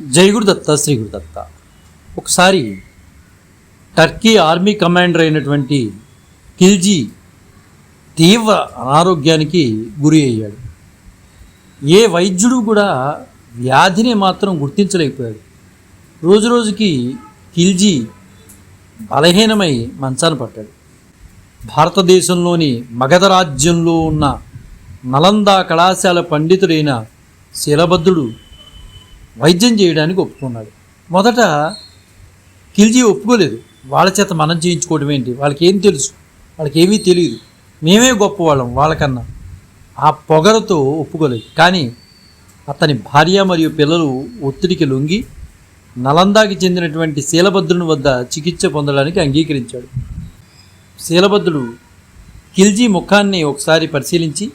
జై గురుదత్త శ్రీ గురుదత్త ఒకసారి Turkey army commander అయినటువంటి కిల్జీ తీవ్ర అనారోగ్యానికి గురి అయ్యాడు. ఏ వైద్యుడు కూడా వ్యాధిని మాత్రం గుర్తించలేకపోయాడు. రోజు రోజుకి కిల్జీ బలహీనమై మంచాన పట్టాడు భారతదేశంలోని మగధ రాజ్యంలో ఉన్న నలంద కళాశాల పండితుడైన శీలభద్రుడు వైద్యం చేయడానికి ఒప్పుకున్నాడు. మొదట కిల్జీ ఒప్పుకోలేదు. వాళ్ళ చేత మనం చేయించుకోవడం ఏంటి? వాళ్ళకి ఏం తెలుసు? వాళ్ళకి ఏమీ తెలియదు మేమే గొప్పవాళ్ళం వాళ్ళకన్నా. ఆ పొగరతో ఒప్పుకోలేదు. కానీ అతని భార్య మరియు పిల్లలు ఒత్తిడికి లొంగి నలందాకి చెందినటువంటి శీలభద్రుని వద్ద చికిత్స పొందడానికి అంగీకరించాడు. శీలభద్రుడు కిల్జీ ముఖాన్ని ఒకసారి పరిశీలించి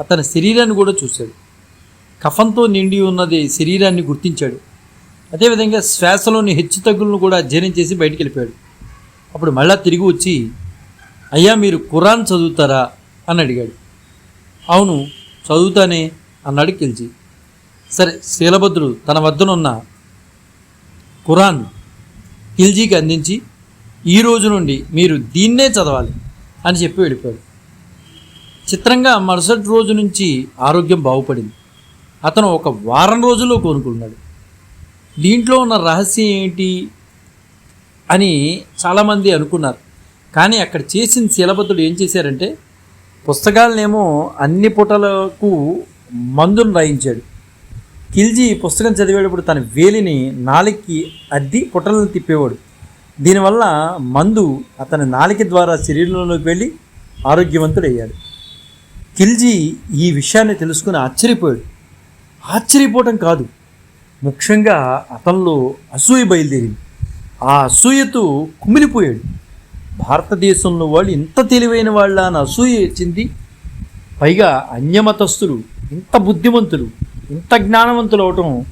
అతని శరీరాన్ని కూడా చూశాడు. కఫంతో నిండి ఉన్నది శరీరాన్ని గుర్తించాడు. అదేవిధంగా శ్వాసలోని హెచ్చుతగ్గులను కూడా అధ్యయనం చేసి బయటికి వెళ్ళిపోయాడు అప్పుడు మళ్ళా తిరిగి వచ్చి అయ్యా మీరు ఖురాన్ చదువుతారా? అని అడిగాడు. అవును చదువుతానే అన్నాడు కిల్జీ. సరే శీలభద్రుడు తన వద్దనున్న ఖురాన్ కిల్జీకి అందించి ఈ రోజు నుండి మీరు దీన్నే చదవాలి అని చెప్పి వెళ్ళిపోయాడు. చిత్రంగా మరుసటి రోజు నుంచి ఆరోగ్యం బాగుపడింది. అతను ఒక వారం రోజుల్లో కోరుకున్నాడు. దీంట్లో ఉన్న రహస్యం ఏంటి అని చాలామంది అనుకున్నారు. కానీ అక్కడ చేసిన శీలబద్ధుడు ఏం చేశారంటే పుస్తకాలనేమో అన్ని పుటలకు మందును రాయించాడు. కిల్జీ పుస్తకం చదివేటప్పుడు తన వేలిని నాలికి అద్ది పుటలను తిప్పేవాడు. దీనివల్ల మందు అతని నాలిక ద్వారా శరీరంలోకి వెళ్ళి ఆరోగ్యవంతుడయ్యాడు. కిల్జీ ఈ విషయాన్ని తెలుసుకుని ఆశ్చర్యపోయాడు. ఆశ్చర్యపోవటం కాదు. ముఖ్యంగా అతనిలో అసూయ బయలుదేరింది. ఆ అసూయతో కుమిలిపోయాడు. భారతదేశంలో వాళ్ళు ఇంత తెలివైన వాళ్ళ అని అసూయ చెంది పైగా అన్యమతస్థులు ఇంత బుద్ధిమంతులు ఇంత జ్ఞానవంతులు అవటం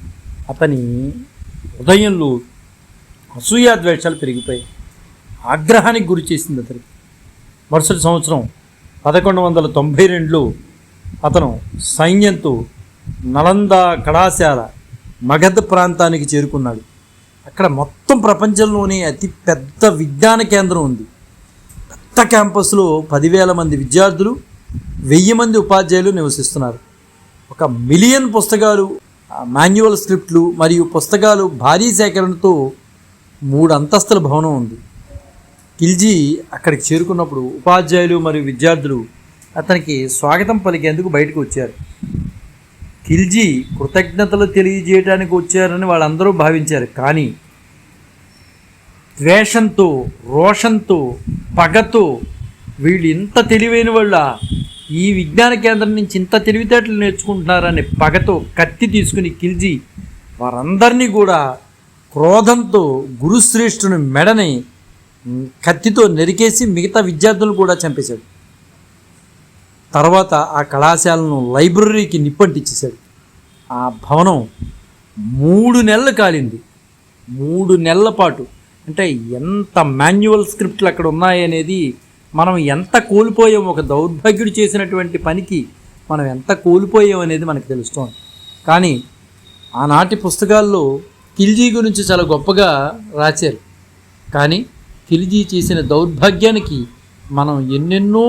అతని హృదయంలో అసూయాద్వేషాలు పెరిగిపోయాయి. ఆగ్రహానికి గురి చేసింది అతనికి మరుసటి సంవత్సరం పదకొండు వందల తొంభై రెండులో అతను సైన్యంతో నలంద కళాశాల మగధ ప్రాంతానికి చేరుకున్నాడు. అక్కడ మొత్తం ప్రపంచంలోనే అతి పెద్ద విజ్ఞాన కేంద్రం ఉంది. పెద్ద క్యాంపస్లో పదివేల మంది విద్యార్థులు వెయ్యి మంది ఉపాధ్యాయులు నివసిస్తున్నారు. ఒక మిలియన్ పుస్తకాలు మాన్యువల్ స్క్రిప్ట్లు మరియు పుస్తకాలు భారీ సేకరణతో మూడు అంతస్తుల భవనం ఉంది. కిల్జీ అక్కడికి చేరుకున్నప్పుడు ఉపాధ్యాయులు మరియు విద్యార్థులు అతనికి స్వాగతం పలికేందుకు బయటకు వచ్చారు. ఖిల్జీ కృతజ్ఞతలు తెలియజేయడానికి వచ్చారని వాళ్ళందరూ భావించారు. కానీ ద్వేషంతో రోషంతో పగతో వీళ్ళు ఇంత తెలివైన వాళ్ళ ఈ విజ్ఞాన కేంద్రం నుంచి ఇంత తెలివితేటలు నేర్చుకుంటున్నారని పగతో కత్తి తీసుకుని కిల్జీ వారందరినీ కూడా క్రోధంతో గురుశ్రేష్ఠుని మెడని కత్తితో నరికేసి మిగతా విద్యార్థులు కూడా చంపేశాడు. తర్వాత ఆ కళాశాలను లైబ్రరీకి నిప్పంటించేశాడు ఆ భవనం మూడు నెలలు కాలింది. మూడు నెలల పాటు. అంటే ఎంత మాన్యువల్ స్క్రిప్ట్లు అక్కడ ఉన్నాయనేది మనం ఎంత కోల్పోయాం ఒక దౌర్భాగ్యుడు చేసినటువంటి పనికి మనం ఎంత కోల్పోయాం అనేది మనకు తెలుస్తోంది. కానీ ఆనాటి పుస్తకాల్లో కిల్జీ గురించి చాలా గొప్పగా రాశారు. కానీ కిల్జీ చేసిన దౌర్భాగ్యానికి మనం ఎన్నెన్నో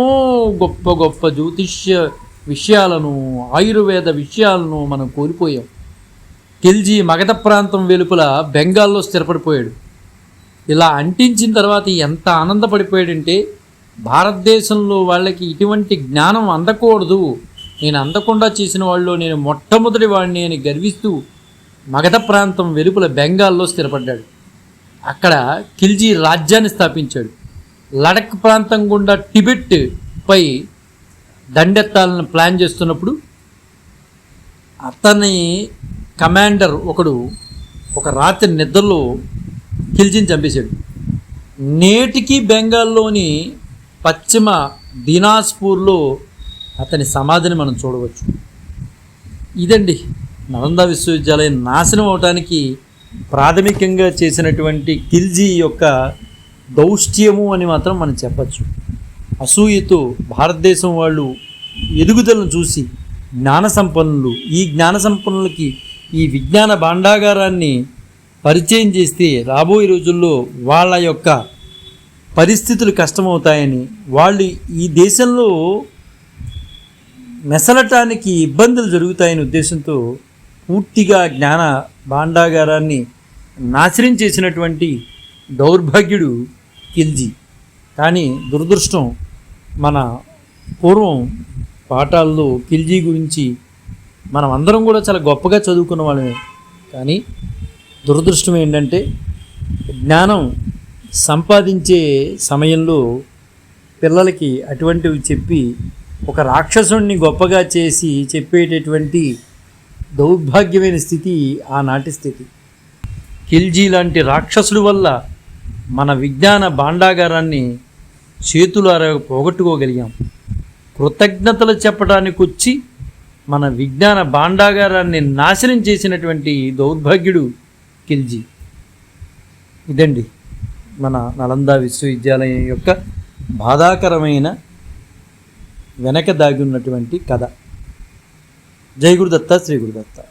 గొప్ప గొప్ప జ్యోతిష్య విషయాలను ఆయుర్వేద విషయాలను మనం కోల్పోయాం. ఖిల్జీ మగధ ప్రాంతం వెలుపల బెంగాల్లో స్థిరపడిపోయాడు. ఇలా అంటించిన తర్వాత ఎంత ఆనందపడిపోయాడంటే భారతదేశంలో వాళ్ళకి ఇటువంటి జ్ఞానం అందకూడదు. నేను అందకుండా చేసిన వాళ్ళు నేను మొట్టమొదటి వాడిని అని గర్విస్తూ మగధ ప్రాంతం వెలుపల బెంగాల్లో స్థిరపడ్డాడు. అక్కడ ఖిల్జీ రాజ్యాన్ని స్థాపించాడు. లడక్ ప్రాంతం గుండా టిబెట్ పై దండెత్తాలని ప్లాన్ చేస్తున్నప్పుడు అతని కమాండర్ ఒకడు ఒక రాత్రి నిద్రలో కిల్జీని చంపేశాడు. నేటికి బెంగాల్లోని పశ్చిమ దినాజ్పూర్లో అతని సమాధిని మనం చూడవచ్చు. ఇదండి నలంద విశ్వవిద్యాలయం నాశనం అవడానికి ప్రాథమికంగా చేసినటువంటి కిల్జీ యొక్క దౌష్ట్యము అని మాత్రం మనం చెప్పచ్చు. అసూయతో భారతదేశం వాళ్ళు ఎదుగుదలను చూసి జ్ఞాన సంపన్నులు ఈ జ్ఞాన సంపన్నులకి ఈ విజ్ఞాన భాండాగారాన్ని పరిచయం చేస్తే రాబోయే రోజుల్లో వాళ్ళ యొక్క పరిస్థితులు కష్టమవుతాయని వాళ్ళు ఈ దేశంలో మెసలటానికి ఇబ్బందులు జరుగుతాయనే ఉద్దేశంతో పూర్తిగా జ్ఞాన భాండాగారాన్ని నాశనం చేసినటువంటి దౌర్భాగ్యుడు ఖిల్జీ కానీ దురదృష్టం మన పూర్వం పాఠాల్లో ఖిల్జీ గురించి మనం అందరం కూడా చాలా గొప్పగా చదువుకున్న వాళ్ళమే. కానీ దురదృష్టం ఏంటంటే జ్ఞానం సంపాదించే సమయంలో పిల్లలకి అటువంటివి చెప్పి ఒక రాక్షసుడిని గొప్పగా చేసి చెప్పేటటువంటి దౌర్భాగ్యమైన స్థితి ఆనాటి స్థితి. ఖిల్జీ లాంటి రాక్షసుడి వల్ల మన విజ్ఞాన భాండాగారాన్ని చేతులారా పోగొట్టుకోగలిగాం. కృతజ్ఞతలు చెప్పడానికి వచ్చి మన విజ్ఞాన భాండాగారాన్ని నాశనం చేసినటువంటి దౌర్భాగ్యుడు ఖిల్జీ ఇదండి మన నలంద విశ్వవిద్యాలయం యొక్క బాధాకరమైన వెనక దాగి ఉన్నటువంటి కథ. జై గురుదత్త శ్రీ గురుదత్త.